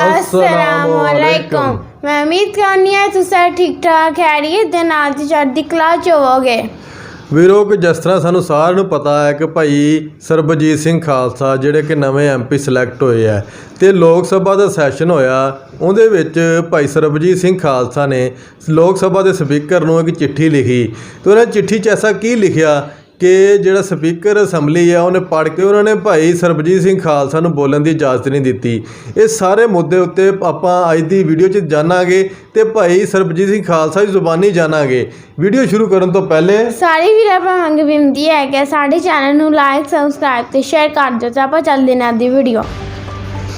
ਅਸਲਾਮੁਅਲੈਕੁਮ ਮੈਂ ਉਮੀਦ ਕਰਨੀ ਹੈ ਤੁਸੀਂ ਠੀਕ ਠਾਕ ਖੈਰੀਅਤ ਦੇ ਨਾਲ ਤੇ ਚੜ੍ਹਦੀ ਕਲਾ ਚ ਹੋਵੋਗੇ ਵੀਰੋ ਕਿ ਜਿਸ ਤਰ੍ਹਾਂ ਸਾਨੂੰ ਸਾਰਿਆਂ ਨੂੰ ਪਤਾ ਹੈ ਕਿ ਭਾਈ ਸਰਬਜੀਤ ਸਿੰਘ ਖਾਲਸਾ ਜਿਹੜੇ ਕਿ ਨਵੇਂ ਐਮਪੀ ਸਿਲੈਕਟ ਹੋਏ ਆ ਤੇ ਲੋਕ ਸਭਾ ਦਾ ਸੈਸ਼ਨ ਹੋਇਆ ਉਹਦੇ ਵਿੱਚ ਭਾਈ ਸਰਬਜੀਤ ਸਿੰਘ ਖਾਲਸਾ ਨੇ ਲੋਕ ਸਭਾ ਦੇ ਸਪੀਕਰ ਨੂੰ ਇੱਕ ਚਿੱਠੀ ਲਿਖੀ ਤੇ ਉਹਨਾਂ ਚਿੱਠੀ 'ਚ ਐਸਾ ਕੀ ਲਿਖਿਆ ਕਿ ਜਿਹੜਾ ਸਪੀਕਰ ਅਸੈਂਬਲੀ ਆ, ਉਹਨੇ ਪੜ੍ਹ ਕੇ ਉਹਨਾਂ ਨੇ ਭਾਈ ਸਰਬਜੀਤ ਸਿੰਘ ਖਾਲਸਾ ਨੂੰ ਬੋਲਣ ਦੀ ਇਜਾਜ਼ਤ ਨਹੀਂ ਦਿੱਤੀ। ਇਹ ਸਾਰੇ ਮੁੱਦੇ ਉੱਤੇ ਆਪਾਂ ਅੱਜ ਦੀ ਵੀਡੀਓ 'ਚ ਜਾਣਾਂਗੇ ਤੇ ਭਾਈ ਸਰਬਜੀਤ ਸਿੰਘ ਖਾਲਸਾ ਦੀ ਜ਼ੁਬਾਨੀ ਜਾਣਾਂਗੇ। ਵੀਡੀਓ ਸ਼ੁਰੂ ਕਰਨ ਤੋਂ ਪਹਿਲੇ ਸਾਰੇ ਵੀਰਾਂ ਭਰਾਵਾਂ ਨੂੰ ਬੇਨਤੀ ਹੈ ਕਿ ਸਾਡੇ ਚੈਨਲ ਨੂੰ ਲਾਈਕ ਸਬਸਕ੍ਰਾਈਬ ਤੇ ਸ਼ੇਅਰ ਕਰ ਦਿਓ ਤਾਂ ਆਪਾਂ ਚੱਲਦੇ ਹਾਂ ਅੱਜ ਦੀ ਵੀਡੀਓ।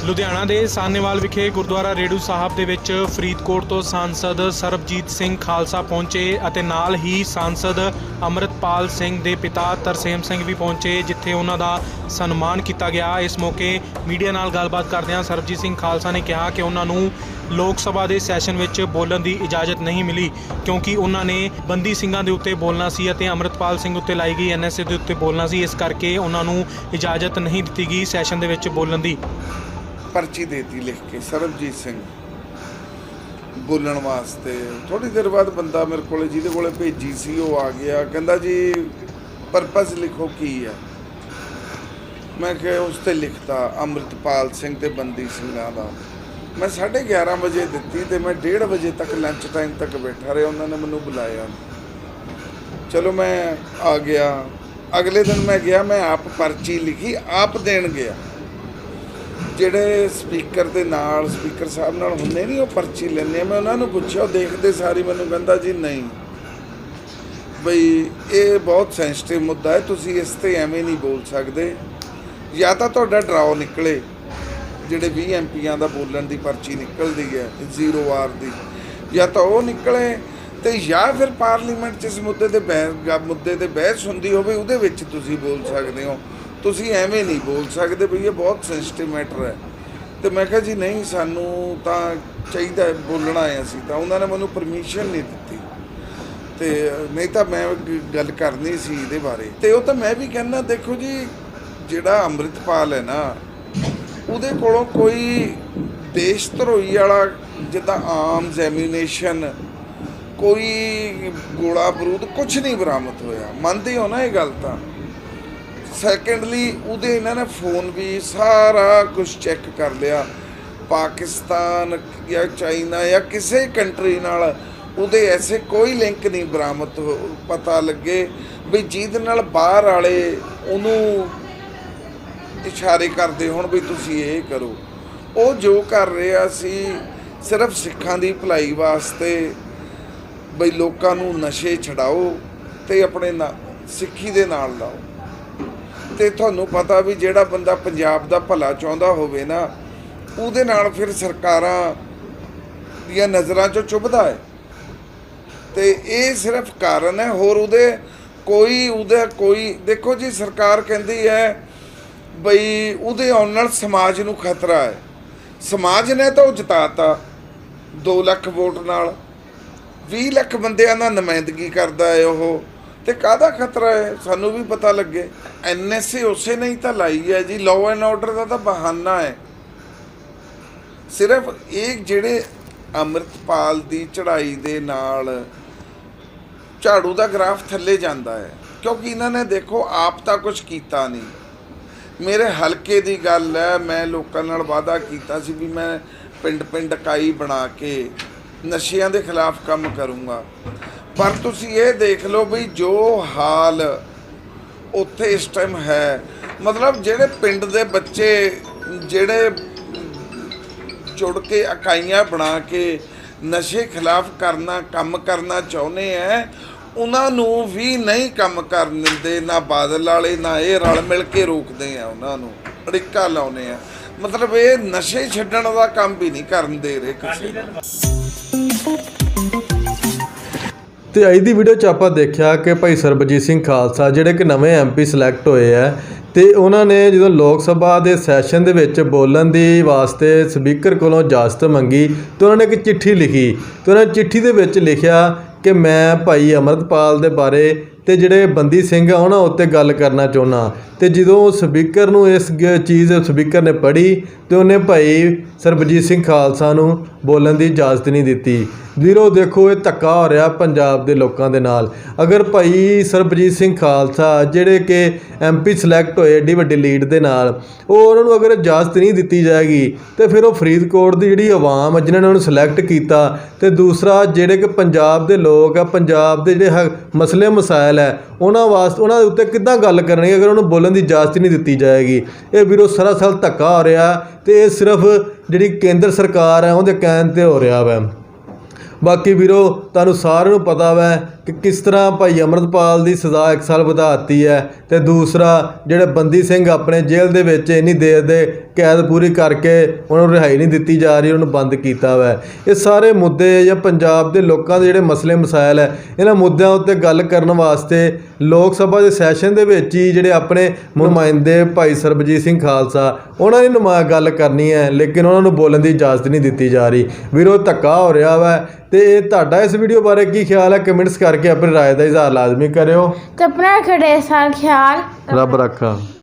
ਲੁਧਿਆਣਾ ਦੇ ਸਾਨੇਵਾਲ ਵਿਖੇ ਗੁਰਦੁਆਰਾ ਰੇੜੂ ਸਾਹਿਬ ਦੇ ਵਿੱਚ ਫਰੀਦਕੋਟ ਤੋਂ ਸਾਂਸਦ ਸਰਬਜੀਤ ਸਿੰਘ ਖਾਲਸਾ ਪਹੁੰਚੇ ਅਤੇ ਨਾਲ ਹੀ ਸਾਂਸਦ ਅੰਮ੍ਰਿਤਪਾਲ ਸਿੰਘ ਦੇ ਪਿਤਾ ਤਰਸੇਮ ਸਿੰਘ ਵੀ ਪਹੁੰਚੇ, ਜਿੱਥੇ ਉਹਨਾਂ ਦਾ ਸਨਮਾਨ ਕੀਤਾ ਗਿਆ। ਇਸ ਮੌਕੇ ਮੀਡੀਆ ਨਾਲ ਗੱਲਬਾਤ ਕਰਦਿਆਂ ਸਰਬਜੀਤ ਸਿੰਘ ਖਾਲਸਾ ਨੇ ਕਿਹਾ ਕਿ ਉਹਨਾਂ ਨੂੰ ਲੋਕ ਸਭਾ ਦੇ ਸੈਸ਼ਨ ਵਿੱਚ ਬੋਲਣ ਦੀ ਇਜਾਜ਼ਤ ਨਹੀਂ ਮਿਲੀ, ਕਿਉਂਕਿ ਉਹਨਾਂ ਨੇ ਬੰਦੀ ਸਿੰਘਾਂ ਦੇ ਉੱਤੇ ਬੋਲਣਾ ਸੀ ਅਤੇ ਅੰਮ੍ਰਿਤਪਾਲ ਸਿੰਘ ਉੱਤੇ ਲਾਈ ਗਈ ਐਨਐਸਏ ਦੇ ਉੱਤੇ ਬੋਲਣਾ ਸੀ। ਇਸ ਕਰਕੇ ਉਹਨਾਂ ਨੂੰ ਇਜਾਜ਼ਤ ਨਹੀਂ ਦਿੱਤੀ ਗਈ ਸੈਸ਼ਨ ਦੇ ਵਿੱਚ ਬੋਲਣ ਦੀ। ਪਰਚੀ ਦੇਤੀ ਲਿਖ ਕੇ ਸਰਬਜੀਤ ਸਿੰਘ ਬੋਲਣ ਵਾਸਤੇ। ਥੋੜੀ ਦੇਰ ਬਾਅਦ ਬੰਦਾ ਮੇਰੇ ਕੋਲੇ ਜਿਹਦੇ ਕੋਲੇ ਭੇਜੀ ਸੀ, ਉਹ ਆ ਗਿਆ। ਕਹਿੰਦਾ ਜੀ ਪਰਪਸ ਲਿਖੋ ਕੀ ਹੈ ਮੈਂ ਕਿਹਾ ਉਸ ਤੇ ਲਿਖਤਾ, ਅੰਮ੍ਰਿਤਪਾਲ ਸਿੰਘ ਤੇ ਬੰਦੀ ਸਿੰਘਾਂ ਦਾ। ਮੈਂ 11:30 ਵਜੇ ਦਿੱਤੀ ਤੇ ਮੈਂ 1:30 ਵਜੇ ਤੱਕ ਲੰਚ ਟਾਈਮ ਤੱਕ ਬੈਠਾ ਰਿਹਾ। ਉਹਨਾਂ ਨੇ ਮੈਨੂੰ ਬੁਲਾਇਆ। ਚਲੋ ਮੈਂ ਆ ਗਿਆ। ਅਗਲੇ ਦਿਨ ਮੈਂ ਗਿਆ, ਮੈਂ ਆਪ ਪਰਚੀ ਲਿਖੀ, ਆਪ ਦੇਣ ਗਿਆ। ਜਿਹੜੇ ਸਪੀਕਰ ਦੇ ਨਾਲ ਸਪੀਕਰ ਸਾਹਿਬ ਨਾਲ ਹੁੰਦੇ ਨਹੀਂ, ਉਹ ਪਰਚੀ ਲੈਂਦੇ ਮੈਂ ਉਹਨਾਂ ਨੂੰ ਪੁੱਛਿਆ, ਉਹ ਦੇਖਦੇ ਸਾਰੀ, ਮੈਨੂੰ ਕਹਿੰਦਾ ਜੀ ਨਹੀਂ। ਬਈ, ਇਹ ਬਹੁਤ ਸੈਂਸਿਟਿਵ ਮੁੱਦਾ ਹੈ, ਤੁਸੀਂ ਇਸ ਤੇ ਐਵੇਂ ਨਹੀਂ ਬੋਲ ਸਕਦੇ। ਜਾਂ ਤਾਂ ਤੁਹਾਡਾ ਡਰਾਓ ਨਿਕਲੇ, ਜਿਹੜੇ 20 ਐਮਪੀਆਂ ਦਾ ਬੋਲਣ ਦੀ ਪਰਚੀ ਨਿਕਲਦੀ ਹੈ, ਜ਼ੀਰੋ ਆਰ ਦੀ। ਜਾਂ ਤਾਂ ਉਹ ਨਿਕਲੇ ਤੇ ਜਾਂ ਫਿਰ ਪਾਰਲੀਮੈਂਟ 'ਚ ਇਸ ਮੁੱਦੇ ਤੇ ਬਹਿਸ ਮੁੱਦੇ ਤੇ ਬਹਿਸ ਹੁੰਦੀ ਹੋਵੇ, ਉਹਦੇ ਵਿੱਚ ਤੁਸੀਂ ਬੋਲ ਸਕਦੇ ਹੋ। ਤੁਸੀਂ ਐਵੇਂ ਨਹੀਂ ਬੋਲ ਸਕਦੇ ਵੀ ਇਹ ਬਹੁਤ ਸੈਂਸਿਟਿਵ ਮੈਟਰ ਹੈ। ਤੇ ਮੈਂ ਕਿਹਾ ਜੀ ਨਹੀਂ, ਸਾਨੂੰ ਤਾਂ ਚਾਹੀਦਾ ਬੋਲਣਾ ਹੈ ਅਸੀਂ ਤਾਂ। ਉਹਨਾਂ ਨੇ ਮੈਨੂੰ ਪਰਮਿਸ਼ਨ ਨਹੀਂ ਦਿੱਤੀ। ਤੇ ਨਹੀਂ ਤਾਂ ਮੈਂ ਗੱਲ ਕਰਨੀ ਸੀ ਇਹਦੇ ਬਾਰੇ। ਤੇ ਉਹ ਤਾਂ ਮੈਂ ਵੀ ਕਹਿੰਦਾ, ਦੇਖੋ ਜੀ, ਜਿਹੜਾ ਅੰਮ੍ਰਿਤਪਾਲ ਹੈ ਨਾ, ਉਹਦੇ ਕੋਲੋਂ ਕੋਈ ਦੇਸ਼ ਧਰੋਈ ਵਾਲਾ ਜਿੱਦਾਂ ਆਮ ਐਮੂਨੇਸ਼ਨ ਕੋਈ ਗੋਲਾ ਬਰੂਦ ਕੁਝ ਨਹੀਂ ਬਰਾਮਦ ਹੋਇਆ। ਮੰਨਦੇ ਹੋ ਨਾ ਇਹ ਗੱਲ ਤਾਂ? ਸੈਕੰਡਲੀ ਉਹਦੇ ਇਹਨਾਂ ਨੇ ਫੋਨ ਵੀ ਸਾਰਾ ਕੁਝ ਚੈੱਕ ਕਰ ਲਿਆ। ਪਾਕਿਸਤਾਨ ਜਾਂ ਚਾਈਨਾ ਜਾਂ ਕਿਸੇ ਕੰਟਰੀ ਨਾਲ ਉਹਦੇ ਐਸੇ ਕੋਈ ਲਿੰਕ ਨਹੀਂ ਬਰਾਮਦ ਹੋ- ਪਤਾ ਲੱਗੇ ਵੀ ਜਿਹਦੇ ਨਾਲ ਬਾਹਰ ਵਾਲੇ ਉਹਨੂੰ ਇਸ਼ਾਰੇ ਕਰਦੇ ਹੁਣ ਵੀ ਤੁਸੀਂ ਇਹ ਕਰੋ। ਉਹ ਜੋ ਕਰ ਰਿਹਾ ਸੀ, ਸਿਰਫ ਸਿੱਖਾਂ ਦੀ ਭਲਾਈ ਵਾਸਤੇ ਬਈ ਲੋਕਾਂ ਨੂੰ ਨਸ਼ੇ ਛਡਾਓ ਤੇ ਆਪਣੇ ਨਾ- ਸਿੱਖੀ ਦੇ ਨਾਲ ਲਾਓ। ਤੇ ਤੁਹਾਨੂੰ ਪਤਾ ਵੀ ਜਿਹੜਾ ਬੰਦਾ ਪੰਜਾਬ ਦਾ ਭਲਾ ਚਾਹੁੰਦਾ ਹੋਵੇ ਨਾ, ਉਹਦੇ ਨਾਲ ਫਿਰ ਸਰਕਾਰਾਂ ਦੀਆਂ ਨਜ਼ਰਾਂ 'ਚੋਂ ਚੁੱਭਦਾ ਹੈ। ਤੇ ਇਹ ਸਿਰਫ ਕਾਰਨ ਹੈ, ਹੋਰ ਉਹਦੇ ਕੋਈ, ਉਹਦਾ ਕੋਈ, ਦੇਖੋ ਜੀ ਸਰਕਾਰ ਕਹਿੰਦੀ ਹੈ ਬਈ ਉਹਦੇ ਆਉਣ ਨਾਲ ਸਮਾਜ ਨੂੰ ਖਤਰਾ ਹੈ। ਸਮਾਜ ਨੇ ਤਾਂ ਉਹ ਜਿਤਾਤਾ 2 ਲੱਖ ਵੋਟ ਨਾਲ। 20 ਲੱਖ ਬੰਦਿਆਂ ਦਾ ਨੁਮਾਇੰਦਗੀ ਕਰਦਾ ਹੈ ਉਹ। ਤੇ ਕਾਹਦਾ ਖਤਰਾ ਹੈ? ਸਾਨੂੰ ਵੀ ਪਤਾ ਲੱਗੇ। ਐਨਐਸਏ ਉਸੇ ਨਹੀਂ ਤਾਂ ਲਾਈ ਹੈ ਜੀ। ਲਾਅ ਐਂਡ ਆਰਡਰ ਦਾ ਤਾਂ ਬਹਾਨਾ ਹੈ। ਸਿਰਫ ਇਹ ਜਿਹੜੇ ਅੰਮ੍ਰਿਤਪਾਲ ਦੀ ਚੜ੍ਹਾਈ ਦੇ ਨਾਲ ਝਾੜੂ ਦਾ ਗ੍ਰਾਫ ਥੱਲੇ ਜਾਂਦਾ ਹੈ। ਕਿਉਂਕਿ ਇਹਨਾਂ ਨੇ ਦੇਖੋ, ਆਪ ਤਾਂ ਕੁਝ ਕੀਤਾ ਨਹੀਂ। ਮੇਰੇ ਹਲਕੇ ਦੀ ਗੱਲ ਹੈ, ਮੈਂ ਲੋਕਾਂ ਨਾਲ ਵਾਅਦਾ ਕੀਤਾ ਸੀ ਵੀ ਮੈਂ ਪਿੰਡ ਪਿੰਡ ਇਕਾਈ ਬਣਾ ਕੇ ਨਸ਼ਿਆਂ ਦੇ ਖਿਲਾਫ ਕੰਮ ਕਰੂੰਗਾ। ਪਰ ਤੁਸੀਂ ਇਹ ਦੇਖ ਲਓ ਵੀ ਜੋ ਹਾਲ ਉੱਥੇ ਇਸ ਟਾਈਮ ਹੈ, ਮਤਲਬ ਜਿਹੜੇ ਪਿੰਡ ਦੇ ਬੱਚੇ ਜਿਹੜੇ ਜੁੜ ਕੇ ਇਕਾਈਆਂ ਬਣਾ ਕੇ ਨਸ਼ੇ ਖਿਲਾਫ ਕਰਨਾ, ਕੰਮ ਕਰਨਾ ਚਾਹੁੰਦੇ ਐ, ਉਹਨਾਂ ਨੂੰ ਵੀ ਨਹੀਂ ਕੰਮ ਕਰਨ ਦਿੰਦੇ, ਨਾ ਬਾਦਲ ਵਾਲੇ, ਨਾ ਇਹ ਰਲ ਮਿਲ ਕੇ ਰੋਕਦੇ ਆ ਉਹਨਾਂ ਨੂੰ, ਅੜਿੱਕਾ ਲਾਉਨੇ ਆ ਮਤਲਬ ਇਹ ਨਸ਼ੇ ਛੱਡਣ ਦਾ ਕੰਮ ਵੀ ਨਹੀਂ ਕਰਨ ਦੇ ਰਹੇ ਕਿਸੇ ਨੂੰ। ਤੇ ਅੱਜ ਦੀ ਵੀਡੀਓ 'ਚ ਆਪਾਂ ਦੇਖਿਆ ਕਿ ਭਾਈ ਸਰਬਜੀਤ ਸਿੰਘ ਖਾਲਸਾ ਜਿਹੜੇ ਕਿ ਨਵੇਂ ਐਮਪੀ ਸਿਲੈਕਟ ਹੋਏ ਆ, ਤੇ ਉਹਨਾਂ ਨੇ ਜਦੋਂ ਲੋਕ ਸਭਾ ਦੇ ਸੈਸ਼ਨ ਦੇ ਵਿੱਚ ਬੋਲਣ ਦੀ ਵਾਸਤੇ ਸਪੀਕਰ ਕੋਲੋਂ ਇਜਾਜ਼ਤ ਮੰਗੀ, ਤੇ ਉਹਨਾਂ ਨੇ ਇੱਕ ਚਿੱਠੀ ਲਿਖੀ। ਤੇ ਉਹਨਾਂ ਚਿੱਠੀ ਦੇ ਵਿੱਚ ਲਿਖਿਆ ਕਿ ਮੈਂ ਭਾਈ ਅਮਰਤਪਾਲ ਦੇ ਬਾਰੇ ਤੇ ਜਿਹੜੇ ਬੰਦੀ ਸਿੰਘ ਆ, ਉਹਨਾਂ ਉੱਤੇ ਗੱਲ ਕਰਨਾ ਚਾਹੁੰਦਾ। ਤੇ ਜਦੋਂ ਸਪੀਕਰ ਨੂੰ ਇਸ ਗ- ਚੀਜ਼ ਸਪੀਕਰ ਨੇ ਪੜ੍ਹੀ, ਤੇ ਉਹਨੇ ਭਾਈ ਸਰਬਜੀਤ ਸਿੰਘ ਖਾਲਸਾ ਨੂੰ ਬੋਲਣ ਦੀ ਇਜਾਜ਼ਤ ਨਹੀਂ ਦਿੱਤੀ। ਵੀਰੋ ਦੇਖੋ, ਇਹ ਧੱਕਾ ਹੋ ਰਿਹਾ ਪੰਜਾਬ ਦੇ ਲੋਕਾਂ ਦੇ ਨਾਲ। ਅਗਰ ਭਾਈ ਸਰਬਜੀਤ ਸਿੰਘ ਖਾਲਸਾ, ਜਿਹੜੇ ਕਿ ਐਮਪੀ ਸਿਲੈਕਟ ਹੋਏ, ਏਡੀ ਵੱਡੀ ਲੀਡ ਦੇ ਨਾਲ, ਉਹ ਉਹਨਾਂ ਨੂੰ ਅਗਰ ਇਜਾਜ਼ਤ ਨਹੀਂ ਦਿੱਤੀ ਜਾਏਗੀ, ਤੇ ਫਿਰ ਉਹ ਫਰੀਦਕੋਟ ਦੀ ਜਿਹੜੀ ਆਵਾਮ ਆ, ਜਿਨ੍ਹਾਂ ਨੇ ਉਹਨੂੰ ਸਿਲੈਕਟ ਕੀਤਾ, ਤੇ ਦੂਸਰਾ ਜਿਹੜੇ ਕਿ ਪੰਜਾਬ ਦੇ ਲੋਕ ਆ, ਪੰਜਾਬ ਦੇ ਜਿਹੜੇ ਹ- ਮਸਲੇ ਮਸਾਇਲ ਹੈ ਉਹਨਾਂ ਵਾਸਤੇ, ਉਹਨਾਂ ਦੇ ਉੱਤੇ ਕਿੱਦਾਂ ਗੱਲ ਕਰਨਗੇ ਅਗਰ ਉਹਨੂੰ ਬੋਲਣ ਦੀ ਇਜਾਜ਼ਤ ਨਹੀਂ ਦਿੱਤੀ ਜਾਏਗੀ? ਇਹ ਵੀਰੋ ਸਰਾਸਰ ਧੱਕਾ ਹੋ ਰਿਹਾ, ਤੇ ਇਹ ਸਿਰਫ ਜਿਹੜੀ ਕੇਂਦਰ ਸਰਕਾਰ ਹੈ ਉਹਦੇ ਕਹਿਣ ਤੇ ਹੋ ਰਿਹਾ ਵਾ। ਬਾਕੀ ਵੀਰੋ ਤੁਹਾਨੂੰ ਸਾਰਿਆਂ ਨੂੰ ਪਤਾ ਵੈ ਕਿ ਕਿਸ ਤਰ੍ਹਾਂ ਭਾਈ ਅਮਰਤਪਾਲ ਦੀ ਸਜ਼ਾ ਇੱਕ ਸਾਲ ਵਧਾਤੀ ਹੈ ਤੇ ਦੂਸਰਾ ਜਿਹੜੇ ਬੰਦੀ ਸਿੰਘ ਆਪਣੇ ਜੇਲ੍ਹ ਦੇ ਵਿੱਚ ਇੰਨੀ ਦੇਰ ਦੇ ਕੈਦ ਪੂਰੀ ਕਰਕੇ ਉਹਨਾਂ ਨੂੰ ਰਿਹਾਈ ਨਹੀਂ ਦਿੱਤੀ ਜਾ ਰਹੀ, ਉਹਨੂੰ ਬੰਦ ਕੀਤਾ ਵੈ ਇਹ ਸਾਰੇ ਮੁੱਦੇ ਜਾਂ ਪੰਜਾਬ ਦੇ ਲੋਕਾਂ ਦੇ ਜਿਹੜੇ ਮਸਲੇ ਮਸਾਇਲ ਹੈ, ਇਹਨਾਂ ਮੁੱਦਿਆਂ ਉੱਤੇ ਗੱਲ ਕਰਨ ਵਾਸਤੇ ਲੋਕ ਸਭਾ ਦੇ ਸੈਸ਼ਨ ਦੇ ਵਿੱਚ ਹੀ ਜਿਹੜੇ ਆਪਣੇ ਨੁਮਾਇੰਦੇ ਭਾਈ ਸਰਬਜੀਤ ਸਿੰਘ ਖਾਲਸਾ, ਉਹਨਾਂ ਨੇ ਨੁਮਾ ਗੱਲ ਕਰਨੀ ਹੈ, ਲੇਕਿਨ ਉਹਨਾਂ ਨੂੰ ਬੋਲਣ ਦੀ ਇਜਾਜ਼ਤ ਨਹੀਂ ਦਿੱਤੀ ਜਾ ਰਹੀ। ਵੀਰੋ, ਧੱਕਾ ਹੋ ਰਿਹਾ ਵਾ ਤੇ ਇਹ ਤੁਹਾਡਾ ਇਸ ਵੀਡੀਓ ਬਾਰੇ ਕੀ ਖਿਆਲ ਹੈ? ਕਮੈਂਟਸ ਕਰ करके अपनी राय का इजहार लाजमी करियो ਤੇ ਆਪਣਾ ਖੜੇ ਸਾਰ ਖਿਆਲ ਰੱਬ ਰੱਖਾ